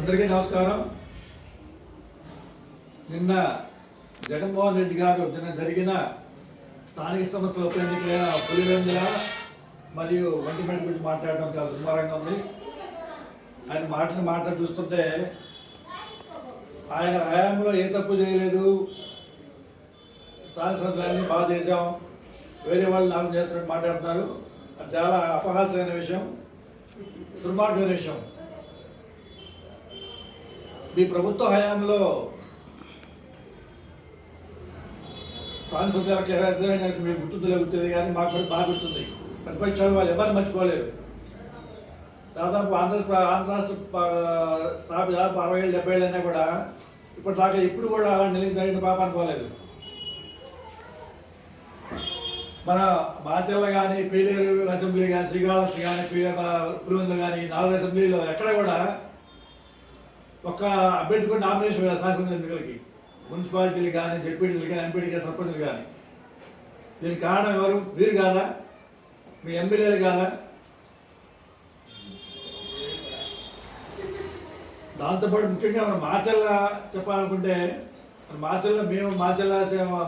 అందరికీ నమస్కారం. నిన్న జగన్మోహన్ రెడ్డి గారు నిన్న జరిగిన స్థానిక సంస్థల ఉప ఎన్నికలైన పులివెందుల మరియు ఒంటిమేట గురించి మాట్లాడడం చాలా దుమారంగా ఉంది. ఆయన మాటలు మాట చూస్తుంటే ఆయన హయాంలో ఏ తప్పు చేయలేదు. స్థానిక సంస్థలన్నీ బాగా చేశాం. వేరే వాళ్ళు నాలుగు చేస్తున్నట్టు మాట్లాడుతున్నారు. అది చాలా అపహాస్యమైన విషయం. దుర్మార్గమైన విషయం. మీ ప్రభుత్వ హయాంలో స్థానిక సంస్థలకు ఎవరైనా మీకు గుర్తుందిలే గుర్తుంది కానీ మాకు కూడా బాగా గుర్తుంది. ప్రతిపక్షాలు వాళ్ళు ఎవరు మర్చిపోలేరు. దాదాపు ఆంధ్ర ఆంధ్ర రాష్ట్ర స్థాపి దాదాపు అరవై ఏళ్ళు డెబ్బై ఏళ్ళు అయినా కూడా ఇప్పటిదాకా ఇప్పుడు కూడా నిలిచి జరిగిన పాప అనుకోలేదు. మన మాచర్ల కానీ పీలేరు అసెంబ్లీ కానీ శ్రీకాళహస్తి కానీ పులివెందులు కానీ నాలుగు అసెంబ్లీలో ఎక్కడ కూడా ఒక్క అభ్యర్థి కూడా నామినేషన్ వేయాలి శాసన ఎన్నికలకి మున్సిపాలిటీలు కానీ జడ్పీటీలు కానీ ఎంపీటీ కానీ సర్పంచులు కానీ. దీనికి కారణం ఎవరు? మీరు కాదా? మీ ఎమ్మెల్యేలు కాదా? దాంతోపాటు ముఖ్యంగా మనం మాచల్ల చెప్పాలనుకుంటే మన మాచల్ల మేము మాచల్ల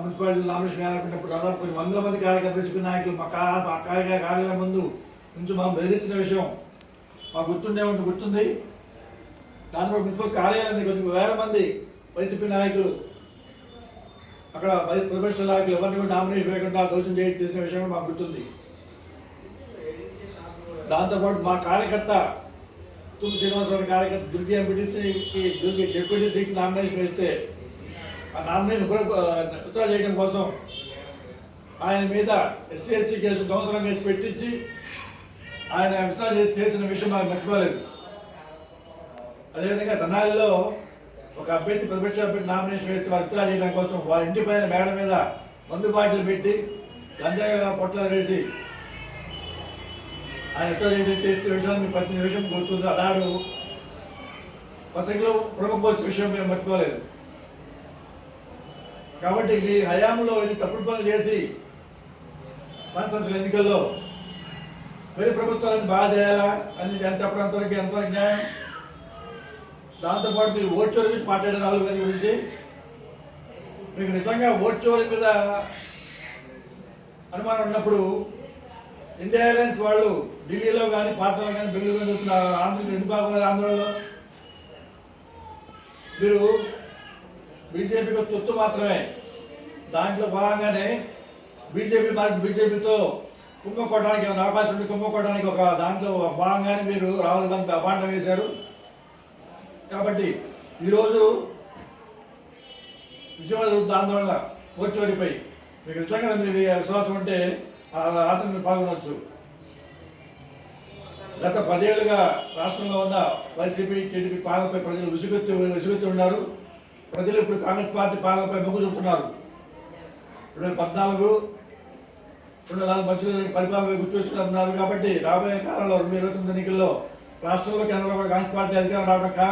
మున్సిపాలిటీ నామినేషన్ వేయాలనుకున్నప్పుడు దాదాపు కొన్ని వందల మంది కార్యకర్త నాయకులు మా కా మా కార్య కార్యాలయం ముందు నుంచి మనం బెదిరించిన విషయం మాకు గుర్తుండే ఉంటుంది గుర్తుంది. దాంట్లో మున్సిపల్ కార్యాలయం దగ్గర కొద్దిగా వేల మంది వైసీపీ నాయకులు. అక్కడ ప్రొఫెషనల్ నాయకులు ఎవరిని కూడా నామినేషన్ వేయకుండా దోషం చేయ చేసిన విషయం కూడా మాకు గుర్తుంది. దాంతోపాటు మా కార్యకర్త తూర్పు శ్రీనివాసరావు కార్యకర్త దుర్గి ఎంపీటీసీకి దుర్గి డిప్యూటీసీకి నామినేషన్ వేస్తే ఆ నామినేషన్ కూడా విత్డ్రా చేయడం కోసం ఆయన మీద ఎస్సీ ఎస్టీ కేసు దొంగతనం కేసు పెట్టించి ఆయన విత్డ్రా చేసి చేసిన విషయం నాకు మర్చిపోలేదు. అదేవిధంగా తెనాలిలో ఒక అభ్యర్థి ప్రతిపక్ష అభ్యర్థి నామినేషన్ వేసి వారు విత్డ్రా చేయడం కోసం వాళ్ళ ఇంటి పైన మేడ మీద మందు బాటిల్ పెట్టి గంజాయి పొట్ల వేసి ఆయన విత్డ్రా చేయడం చేసిన విషయాన్ని ప్రతి నిమిషం గుర్తుంది? అన్నాడు. పత్రికలో ప్రముఖ విషయం మేము మర్చిపోలేదు. కాబట్టి మీ హయాంలో ఇది తప్పుడు పనులు చేసి సంస్థల ఎన్నికల్లో వేరే ప్రభుత్వాలను బాగా చేయాలా అని చెప్పడం అంతవరకు ఎంతవరకు న్యాయం? దాంతోపాటు మీరు ఓట్ చోరీ గురించి మాట్లాడే నాలుగు గారి గురించి. మీకు నిజంగా ఓట్ చోరీ మీద అనుమానం ఉన్నప్పుడు ఇండియా ఎయిర్లైన్స్ వాళ్ళు ఢిల్లీలో కానీ పార్టీలో కానీ బెంగళూరులో చూస్తున్న ఆంధ్ర ఎందుకు బాగున్నారు ఆంధ్రలో మీరు బీజేపీకి తొత్తు మాత్రమే. దాంట్లో భాగంగానే బీజేపీ మరి బీజేపీతో కుంభకోటానికి అవకాశం ఉంది కుంభకోటానికి ఒక దాంట్లో భాగంగానే మీరు రాహుల్ గాంధీ అపాండం వేశారు. కాబట్టి ఈరోజు విజయవాడ ఆందోళన ఓచోరిపై మీకు నిజంగా మీరు విశ్వాసం ఉంటే ఆ ఆటలు పాల్గొనవచ్చు గత పదేళ్ళుగా రాష్ట్రంలో ఉన్న వైసీపీ టీడీపీ పాలనపై ప్రజలు విసుగెత్తు విసుగెత్తి ఉన్నారు. ప్రజలు ఇప్పుడు కాంగ్రెస్ పార్టీ పాలనపై మొగ్గు చూపుతున్నారు. రెండు వేల పద్నాలుగు రెండు నాలుగు మధ్యలో పరిపాలనపై గుర్తు కాబట్టి రాబోయే కాలంలో రెండు వేల ఇరవై తొమ్మిది ఎన్నికల్లో రాష్ట్రంలో కేంద్రంలో కాంగ్రెస్ పార్టీ అధికారం రావడం కారణం